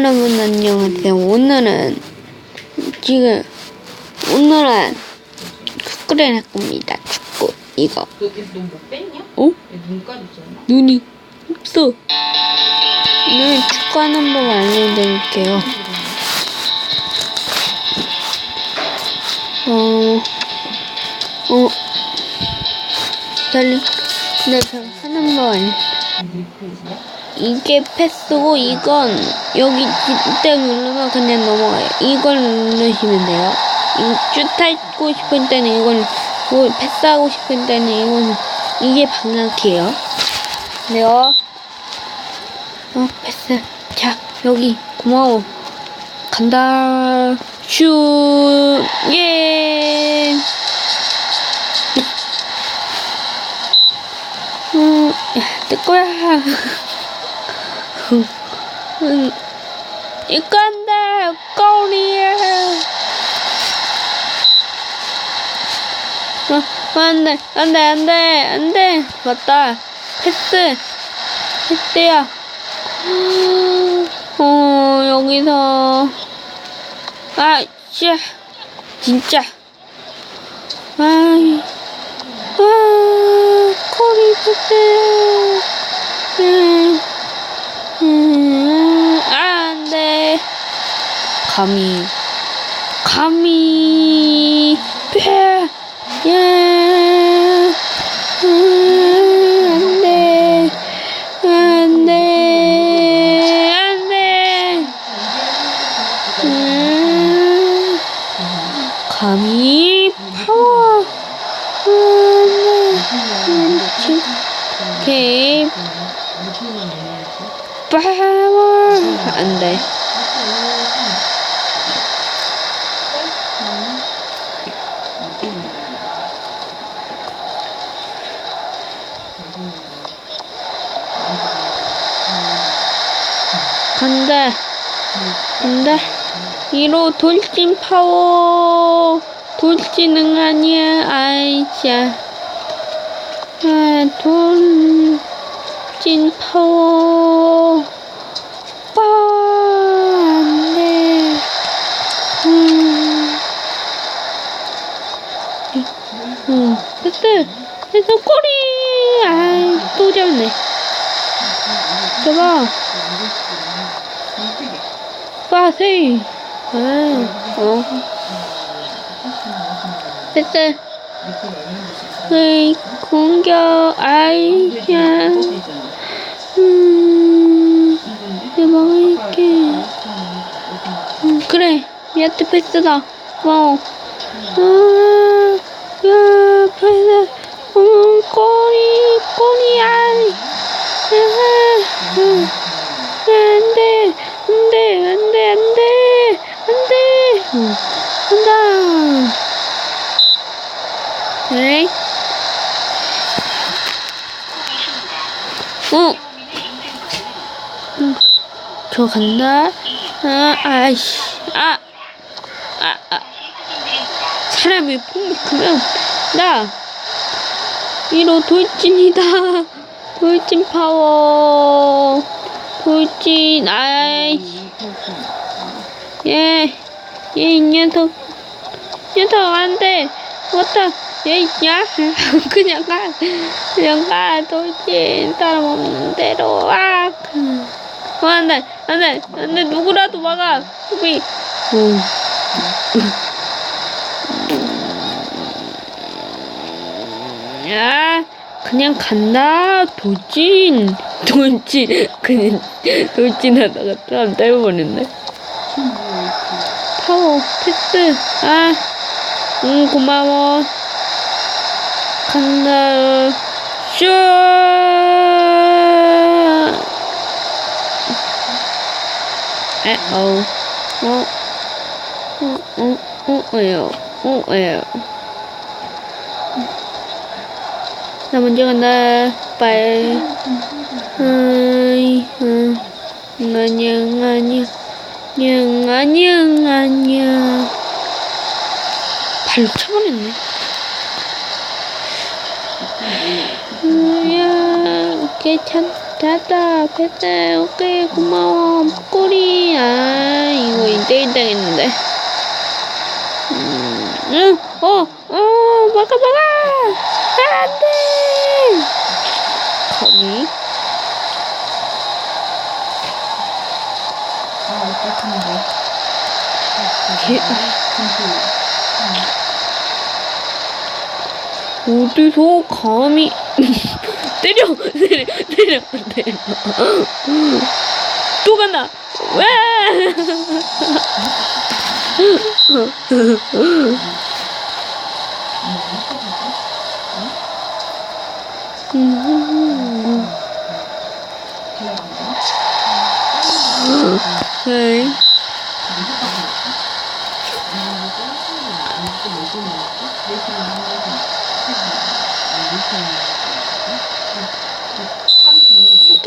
여러분 안녕하세요. 오늘은 지금 오늘은 축구를 할 겁니다. 축구 이거 너너못 뺐냐? 어? 얘 눈까지 있었나? 눈이 없어. 오늘 축구하는 법 알려드릴게요. 어, 어, 달리. 네, 제가 하는 법 알려. 이게 패스고 이건 여기 이때 누르면 그냥 넘어가요. 이걸 누르시면 돼요. 슛하고 싶을 때는 이걸 뭐 패스하고 싶을 때는 이거는 이게 방향키예요. 네요. 어 패스. 자 여기 고마워. 간다. 슛. 예. 음, 야, 내 거야. 음, 돼, 꼬리야. 어, 안 돼, 안 돼, 안 돼, 안 돼. 맞다. 패스. 패스야. 어, 여기서. 아, 씨. 진짜. 아이. 아, 꼬리 패스. 음. 음, 아, 안 돼. 감히, 감히, 폐, 예, 음, 안 돼, 안 돼, 안 돼. 음, 감히, 파워, 안 돼, 음, 지- 오케이. 파워 안 돼. 간다. 간다. 이로 돌진 파워. 돌진은 아니야. 아이샤. 아, 돌진 파워. 빠, 안 돼. 음. 음. 됐어, 꼬리! 아이, 또 잡네. 잡아. 빠세. 아, 어. 됐어. 에이, 공격, 아이야. 음, 내 먹을게. 음, 그래, 미아트 패스다. 고마워. 아, 야, 패스. 음, 꼬리, 꼬리, 아이. 아, 음, 안 돼, 안 돼, 안 돼, 안 돼, 안 돼. 음, 간다. 네. 어. 음, 저 간다. 아, 아이씨. 아. 아, 아. 사람이 폼이 크면, 나. 이로 돌진이다. 돌진 파워. 돌진, 아이씨. 예. 얘, 이 녀석. 녀석, 안 돼. 왔다. 얘, 야. 그냥 가. 그냥 가. 돌진. 사람 없는 대로. 아. 어, 안 돼. 안 돼. 안 돼. 누구라도 막아. 수비. 음. 야, 그냥 간다. 돌진. 돌진. 그냥 돌진하다가 사람 때려버렸네. 파워, 패스. 아, 응, 고마워. 간다. 슛! 에, 어우. 어, 어, 어, 어? 어? 나 먼저 간다. 빨. 아이, 응. 안녕, 안녕. 안녕, 안녕, 안녕. 발로 차버렸네. 야, 오케이, 괜찮다. 됐다. 오케이, 고마워. 꼬리, 아. 되겠는데. 음, 응, 어, 어, 막아, 막아! 아, 안 돼! 거미. 아, 음. 어디서 감히 때려 때려 때려 때려 또 간다 와에 ごい。なって、別に何もなくなって、できない。なって、で、で、春日に、ね、